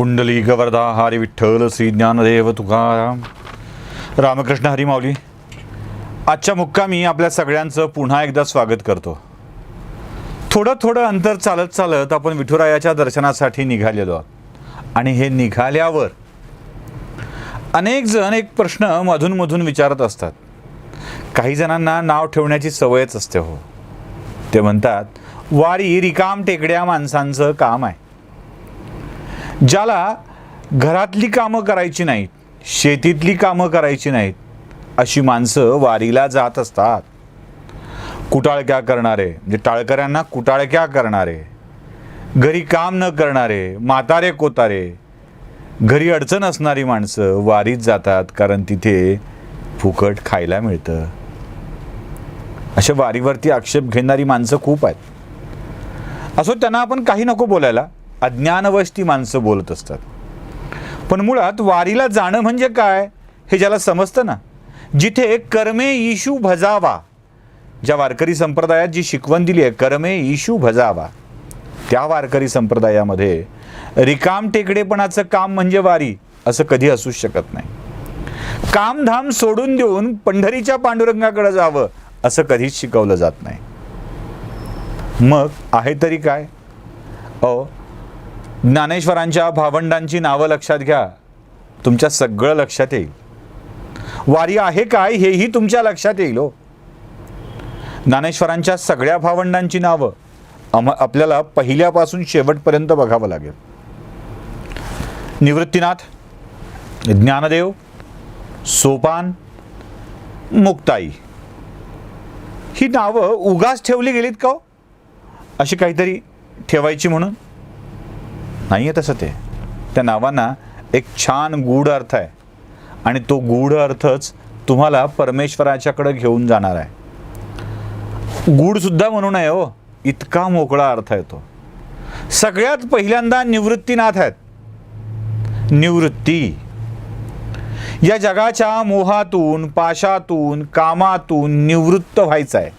पुंडलिक वरदा हरी विठ्ठल श्री ज्ञानदेव तुकाराम रामकृष्ण हरी माऊली आजच्या मुक्कामी आपल्या सगळ्यांचं पुन्हा एकदा स्वागत करतो. थोडं थोडं अंतर चालत चालत आपण विठुरायाच्या दर्शनासाठी निघालेलो आहोत. आणि हे निघाल्यावर अनेक जण एक प्रश्न मधून मधून विचारत असतात. काही जणांना नाव ठेवण्याची सवयच असते हो. ते म्हणतात वारी रिकाम टेकड्या माणसांचं काम आहे. ज्याला घरातली कामं करायची नाहीत शेतीतली कामं करायची नाहीत अशी माणसं वारीला जात असतात. कुटाळक्या करणारे म्हणजे टाळकऱ्यांना कुटाळक्या करणारे घरी काम न करणारे म्हातारे कोतारे घरी अडचण असणारी माणसं वारीत जातात कारण तिथे फुकट खायला मिळतं. अशा वारीवरती आक्षेप घेणारी माणसं खूप आहेत. असो त्यांना आपण काही नको बोलायला. अज्ञानवश ती माणसं बोलत असतात. पण मुळात वारीला जाणं म्हणजे काय? हे ज्याला समजतं ना जिथे कर्मे इशू भजावा. ज्या वारकरी संप्रदायात जी शिकवण दिली आहे कर्मे इशू भजावा. त्या वारकरी संप्रदायामध्ये रिकाम टेकडेपणाचं काम म्हणजे वारी असं कधी असूच शकत नाही. कामधाम सोडून देऊन पंढरीच्या पांडुरंगाकडे जावं असं कधीच शिकवलं जात नाही. मग आहे तरी काय? अहो ज्ञानेश्वरांच्या भावंडांची नावं लक्षात घ्या. तुमच्या सगळं लक्षात येईल. वारी आहे काय हेही तुमच्या लक्षात येईल हो. ज्ञानेश्वरांच्या सगळ्या भावंडांची नावं आम आपल्याला पहिल्यापासून शेवटपर्यंत बघावं लागेल. निवृत्तीनाथ ज्ञानदेव सोपान मुक्ताई. ही नावं उगाच ठेवली गेलीत का हो? अशी काहीतरी ठेवायची म्हणून. नाही आहे तसं ते. त्या नावांना एक छान गूढ अर्थ आहे. आणि तो गूढ अर्थच तुम्हाला परमेश्वराच्याकडे घेऊन जाणार आहे. गूढसुद्धा म्हणू नये हो इतका मोकळा अर्थ आहे तो सगळ्यात पहिल्यांदा निवृत्तीनाथ आहेत. निवृत्ती. या जगाच्या मोहातून पाशातून कामातून निवृत्त व्हायचं आहे.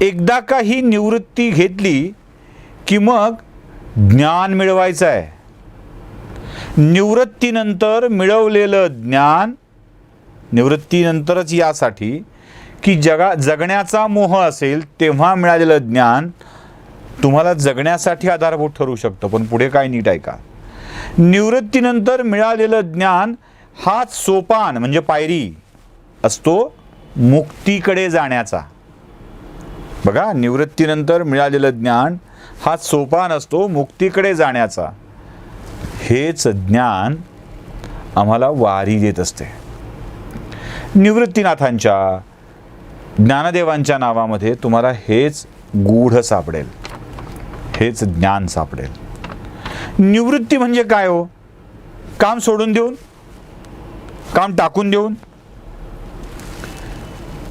एकदा का ही निवृत्ती घेतली की मग ज्ञान मिळवायचं आहे निवृत्तीनंतर मिळवलेलं ज्ञान निवृत्तीनंतरच यासाठी की जगा जगण्याचा मोह असेल तेव्हा मिळालेलं ज्ञान तुम्हाला जगण्यासाठी आधारभूत ठरू शकतं. पण पुढे काय नीट आहे का निवृत्तीनंतर मिळालेलं ज्ञान हाच सोपान म्हणजे पायरी असतो मुक्तीकडे जाण्याचा. बघा निवृत्तीनंतर मिळालेलं ज्ञान हा सोपान असतो मुक्तीकडे जाण्याचा. हेच ज्ञान आम्हाला वारी देत असते. निवृत्तीनाथांच्या ज्ञानदेवांच्या नावामध्ये तुम्हाला हेच गूढ सापडेल. हेच ज्ञान सापडेल. निवृत्ती म्हणजे काय हो? काम सोडून देऊन? काम टाकून देऊन?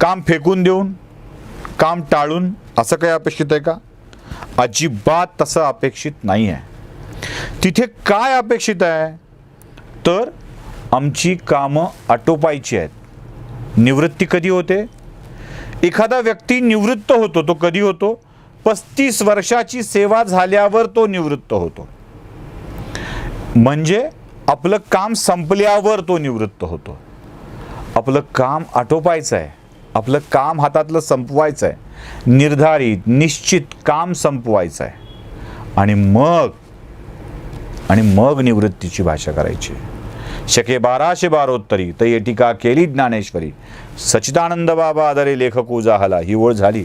काम फेकून देऊन? काम टाळून? असं काही अपेक्षित आहे का? अजिबात तसं अपेक्षित नाही आहे तिथे काय अपेक्षित आहे? तर आमची कामं आटोपायची आहेत. निवृत्ती कधी होते? एखादा व्यक्ती निवृत्त होतो तो कधी होतो? पस्तीस वर्षाची सेवा झाल्यावर तो निवृत्त होतो. म्हणजे आपलं काम संपल्यावर तो निवृत्त होतो. आपलं काम आटोपायचं आहे. आपलं काम हातातलं संपवायचं आहे निर्धारित निश्चित काम संपवायचं आहे आणि मग आणि मग निवृत्तीची भाषा करायची. शके बाराशे बारोत्तरी तर ये केली ज्ञानेश्वरी. सचिदानंद बाबा आदरे लेखक जाहला ही ओळ झाली.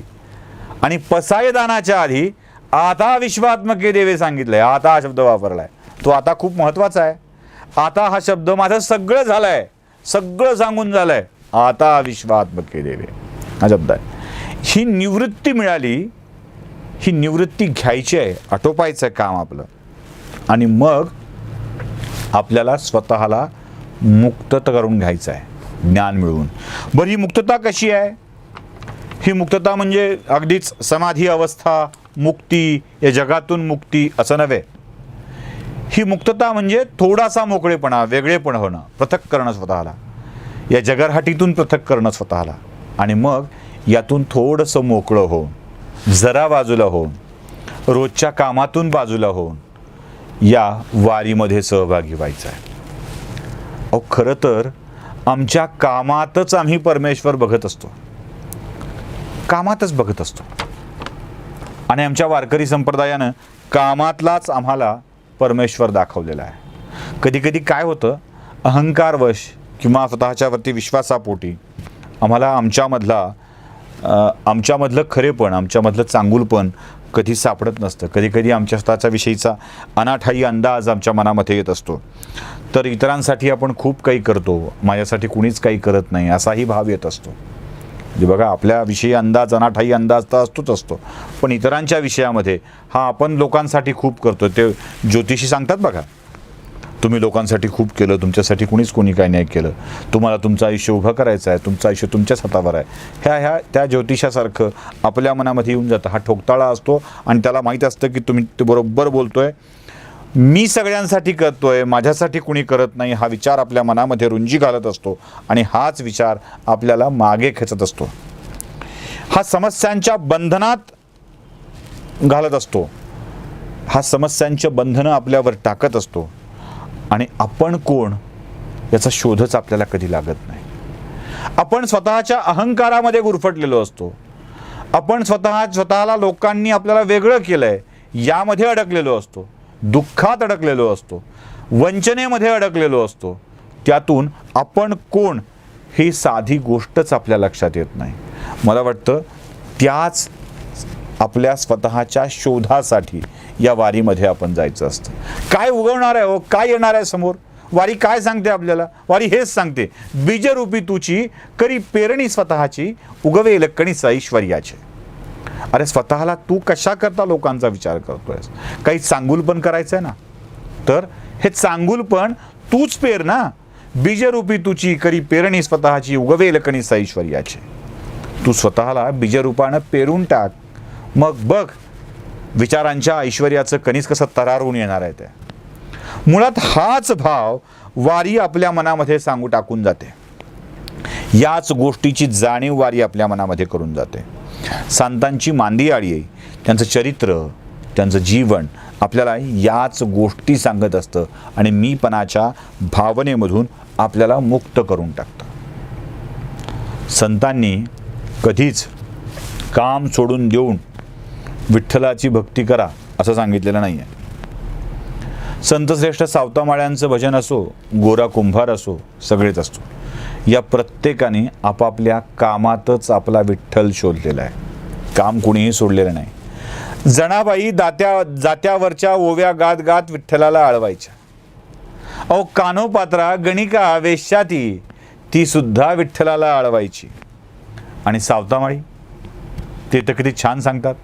आणि पसायदानाच्या आधी आता विश्वात्मके देवे सांगितलंय आता हा शब्द वापरलाय. तो आता खूप महत्त्वाचा आहे. आता हा शब्द माझं सगळं झालंय. सगळं सांगून झालंय. आता विश्वात्मके देवे हा शब्द आहे. ही निवृत्ती मिळाली ही निवृत्ती घ्यायची आहे आटोपायचं आहे काम आपलं. आणि मग आपल्याला स्वतःला मुक्त करून घ्यायचं आहे ज्ञान मिळवून. बरं ही मुक्तता कशी आहे? ही मुक्तता म्हणजे अगदीच समाधी अवस्था मुक्ती या जगातून मुक्ती असं नव्हे. ही मुक्तता म्हणजे थोडासा मोकळेपणा वेगळेपण होणं पृथक करणं स्वतःला. या जगरहाटीतून पृथक करणं स्वतःला. आणि मग यातून थोडंसं मोकळं होऊन जरा बाजूला होऊन रोजच्या कामातून बाजूला होऊन या वारीमध्ये सहभागी व्हायचं आहे. अहो खरं तर आमच्या कामातच आम्ही परमेश्वर बघत असतो. कामातच बघत असतो. आणि आमच्या वारकरी संप्रदायानं कामातलाच आम्हाला परमेश्वर दाखवलेला आहे. कधी कधी काय होतं? अहंकारवश किंवा स्वतःच्यावरती विश्वासापोटी. आम्हाला आमच्यामधला आमच्यामधलं खरेपण आमच्यामधलं चांगुलपण कधी सापडत नसतं. कधी कधी आमच्या स्वतःच्या विषयीचा अनाठाई अंदाज आमच्या मनामध्ये येत असतो. तर इतरांसाठी आपण खूप काही करतो. माझ्यासाठी कुणीच काही करत नाही असाही भाव येत असतो. म्हणजे बघा आपल्याविषयी अंदाज अनाठाई अंदाज तर असतोच असतो. पण इतरांच्या विषयामध्ये हा आपण लोकांसाठी खूप करतो. ते ज्योतिषी सांगतात बघा. तुम्ही लोकांसाठी खूप केलं तुमच्यासाठी कुणीच कोणी काही नाही केलं. तुम्हाला तुमचं आयुष्य उभं करायचं आहे तुमचं आयुष्य तुमच्याच हातावर आहे. ह्या ह्या त्या ज्योतिषासारखं आपल्या मनामध्ये येऊन जातं. हा ठोकताळा असतो आणि त्याला माहीत असतं की तुम्ही ते बरोबर बोलतोय. मी सगळ्यांसाठी करतोय माझ्यासाठी कुणी करत नाही हा विचार आपल्या मनामध्ये रुंजी घालत असतो आणि हाच विचार आपल्याला मागे खेचत असतो. हा समस्यांच्या बंधनात घालत असतो. हा समस्यांचे बंधनं आपल्यावर टाकत असतो. आणि आपण कोण याचा शोधच आपल्याला कधी लागत नाही. आपण स्वतःच्या अहंकारामध्ये गुरफटलेलो असतो. आपण स्वतः स्वतःला लोकांनी आपल्याला वेगळं केलंय यामध्ये अडकलेलो असतो. दुःखात अडकलेलो असतो. वंचनेमध्ये अडकलेलो असतो. त्यातून आपण कोण ही साधी गोष्टच आपल्या लक्षात येत नाही. मला वाटतं त्याच आपल्या स्वतःच्या शोधासाठी या वारीमध्ये आपण जायचं असतं. काय उगवणार आहे हो? काय येणार आहे समोर? वारी काय सांगते आपल्याला? वारी हेच सांगते. बीजरूपी तुची करी पेरणी स्वतःची उगवे लक्कणीचा ऐश्वर्याचे अरे स्वतःला तू कशा करता लोकांचा विचार करतोयस? काही चांगुलपण करायचं आहे ना? तर हे चांगुलपण तूच पेर ना? बीजरूपी तुची करी पेरणी स्वतःची उगवे लकणीचा ऐश्वर्याचे तू स्वतःला बीजरूपानं पेरून टाक. मग बघ विचारांच्या ऐश्वर्याचं कनिज कसं तरारून येणार आहे ते. मुळात हाच भाव वारी आपल्या मनामध्ये सांगू टाकून जाते. याच गोष्टीची जाणीव वारी आपल्या मनामध्ये करून जाते. संतांची मांदी आळी त्यांचं चरित्र त्यांचं जीवन आपल्याला याच गोष्टी सांगत असतं आणि मीपणाच्या भावनेमधून आपल्याला मुक्त करून टाकतं. संतांनी कधीच काम सोडून देऊन विठ्ठलाची भक्ती करा असं सांगितलेलं नाही आहे संतश्रेष्ठ सावतामाळ्यांचं भजन असो गोरा कुंभार असो सगळेच असतो या प्रत्येकाने आपापल्या कामातच आपला विठ्ठल शोधलेला आहे. काम कुणीही सोडलेलं नाही. जणाबाई दात्या जात्यावरच्या ओव्या गात गात विठ्ठलाला आळवायच्या. अहो कानोपात्रा गणिका वेश्याती ती सुद्धा विठ्ठलाला आळवायची. आणि सावतामाळी? ते तर किती छान सांगतात.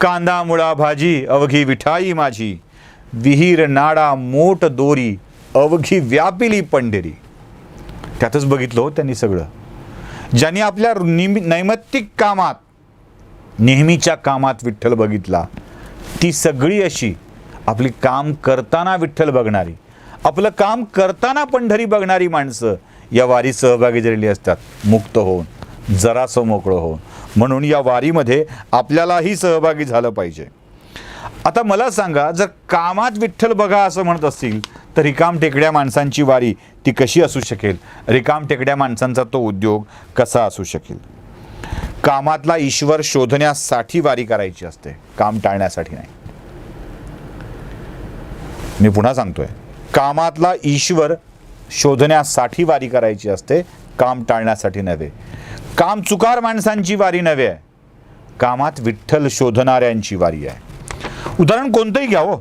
कांदा मुळा भाजी अवघी विठाई माझी. विहीर नाडा मोठ दोरी अवघी व्यापिली पंढरी. त्यातच बघितलं हो त्यांनी सगळं. ज्यांनी आपल्या निम नैमित्तिक कामात नेहमीच्या कामात विठ्ठल बघितला ती सगळी अशी आपली काम करताना विठ्ठल बघणारी आपलं काम करताना पंढरी बघणारी माणसं या वारीत सहभागी झालेली असतात मुक्त होऊन. जरासं मोकळं हो. म्हणून या वारीमध्ये आपल्यालाही सहभागी झालं पाहिजे. आता मला सांगा जर कामात विठ्ठल बघा असं म्हणत असतील तर रिकाम टेकड्या माणसांची वारी ती कशी असू शकेल? रिकाम टेकड्या माणसांचा तो उद्योग कसा असू शकेल? कामातला ईश्वर शोधण्यासाठी वारी करायची असते. काम टाळण्यासाठी नाही. मी पुन्हा सांगतोय. कामातला ईश्वर शोधण्यासाठी वारी करायची असते काम टाळण्यासाठी नव्हे. काम चुकार माणसांची वारी नव्हे आहे कामात विठ्ठल शोधणाऱ्यांची वारी आहे. उदाहरण कोणतंही घ्या हो.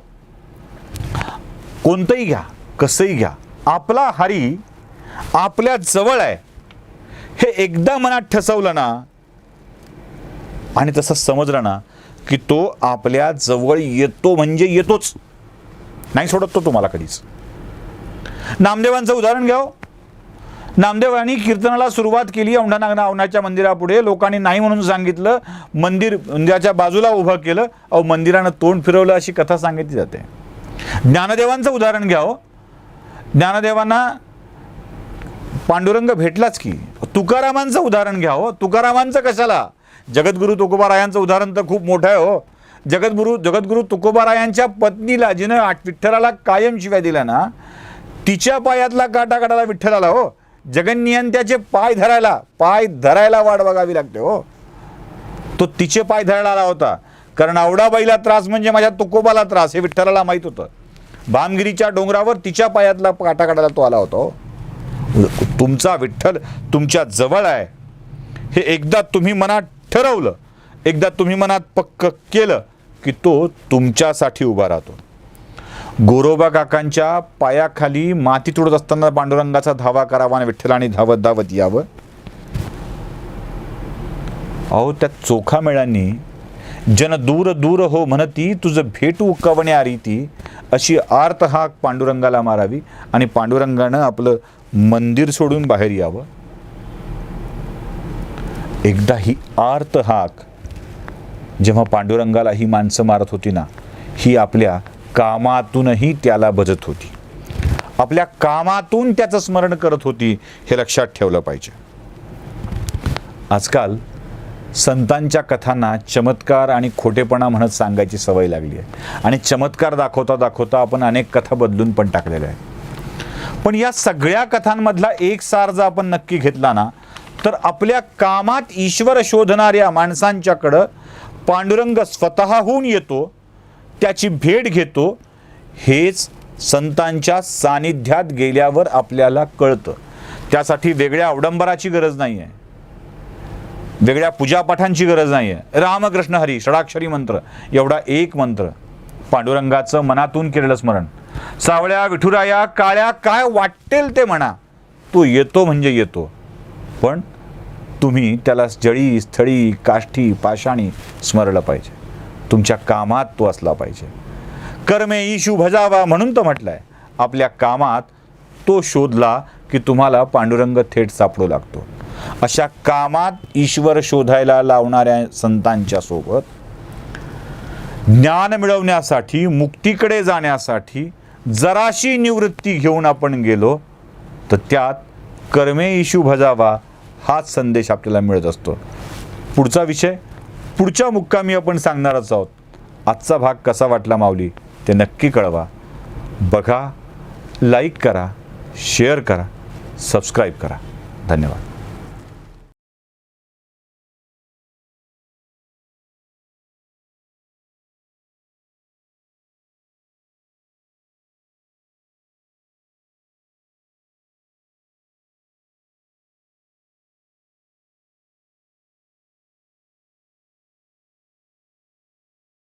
कोणतंही घ्या कसंही घ्या. आपला हरी आपल्या जवळ आहे. हे एकदा मनात ठसवलं ना आणि तसं समजलं ना की तो आपल्या जवळ येतो म्हणजे येतोच. नाही सोडत तो तुम्हाला कधीच. नामदेवांचं उदाहरण घ्या हो. नामदेवांनी कीर्तनाला सुरुवात केली. औंढा नागना औनाच्या मंदिरापुढे लोकांनी नाही म्हणून सांगितलं. मंदिर मंदिराच्या बाजूला उभं केलं. अहो मंदिरानं तोंड फिरवलं अशी कथा सांगितली जाते. ज्ञानदेवांचं उदाहरण घ्या हो. ज्ञानदेवांना पांडुरंग भेटलाच की. तुकारामांचं उदाहरण घ्या हो. तुकारामांचं कशाला? जगद्गुरु तुकोबारायांचं उदाहरण तर खूप मोठं आहे हो. जगद्गुरू जगद्गुरू तुकोबारायांच्या पत्नीला जिनं विठ्ठलाला कायम शिव्या दिल्या ना तिच्या पायातला काटा काढायला विठ्ठलाला हो. जगन्नियंत्याचे पाय धरायला पाय धरायला वाट बघावी लागते हो. तो तिचे पाय धरायला आला होता. कारण आवडाबाईला त्रास म्हणजे माझ्या तुकोबाला त्रास हे विठ्ठलाला माहीत होतं. भामगिरीच्या डोंगरावर तिच्या पायातला काटा काढायला तो आला होता हो. तुमचा विठ्ठल तुमच्या जवळ आहे. हे एकदा तुम्ही मनात ठरवलं एकदा तुम्ही मनात पक्क केलं की तो तुमच्यासाठी उभा राहतो. गोरोबा काकांच्या पायाखाली माती तुडत असताना पांडुरंगाचा धावा करावा आणि विठ्ठलाने धावत धावत यावं. अहो त्या चोखा मेळांनी जन दूर दूर हो म्हणती तुझं भेटू कवण्या रीती अशी आर्त हाक पांडुरंगाला मारावी आणि पांडुरंगानं आपलं मंदिर सोडून बाहेर यावं. एकदा ही आर्त हाक जेव्हा पांडुरंगाला ही माणसं मारत होती ना ही आपल्या कामातूनही त्याला भजत होती. आपल्या कामातून त्याचं स्मरण करत होती हे लक्षात ठेवलं पाहिजे. आजकाल संतांच्या कथांना चमत्कार आणि खोटेपणा म्हणत सांगायची सवय लागली आहे. आणि चमत्कार दाखवता दाखवता आपण अनेक कथा बदलून पण टाकलेल्या आहेत. पण या सगळ्या कथांमधला एक सार जर आपण नक्की घेतला ना तर आपल्या कामात ईश्वर शोधणाऱ्या माणसांच्याकडं पांडुरंग स्वतःहून येतो त्याची भेट घेतो हेच संतांच्या सानिध्यात गेल्यावर आपल्याला कळतं. त्यासाठी वेगळ्या अवडंबराची गरज नाही आहे वेगळ्या पूजापाठांची गरज नाही आहे रामकृष्ण हरी षडाक्षरी मंत्र एवढा एक मंत्र. पांडुरंगाचं मनातून केलेलं स्मरण. सावळ्या विठुराया काळ्या काय वाटेल ते म्हणा. तो येतो म्हणजे येतो. पण तुम्ही त्याला जळी स्थळी काष्ठी पाषाणी स्मरलं पाहिजे. तुमच्या कामात तो असला पाहिजे. कर्मे ईशू भजावा म्हणून तर आहे आपल्या कामात तो शोधला की तुम्हाला पांडुरंग थेट सापडू लागतो. अशा कामात ईश्वर शोधायला लावणाऱ्या संतांच्या सोबत ज्ञान मिळवण्यासाठी मुक्तीकडे जाण्यासाठी जराशी निवृत्ती घेऊन आपण गेलो तर त्यात कर्मे इशू भजावा हाच संदेश आपल्याला मिळत असतो. पुढचा विषय पुढच्या मुक्कामी आपण सांगणारच आहोत. आजचा भाग कसा वाटला माऊली? ते नक्की कळवा. बघा लाईक करा शेअर करा सबस्क्राईब करा. धन्यवाद.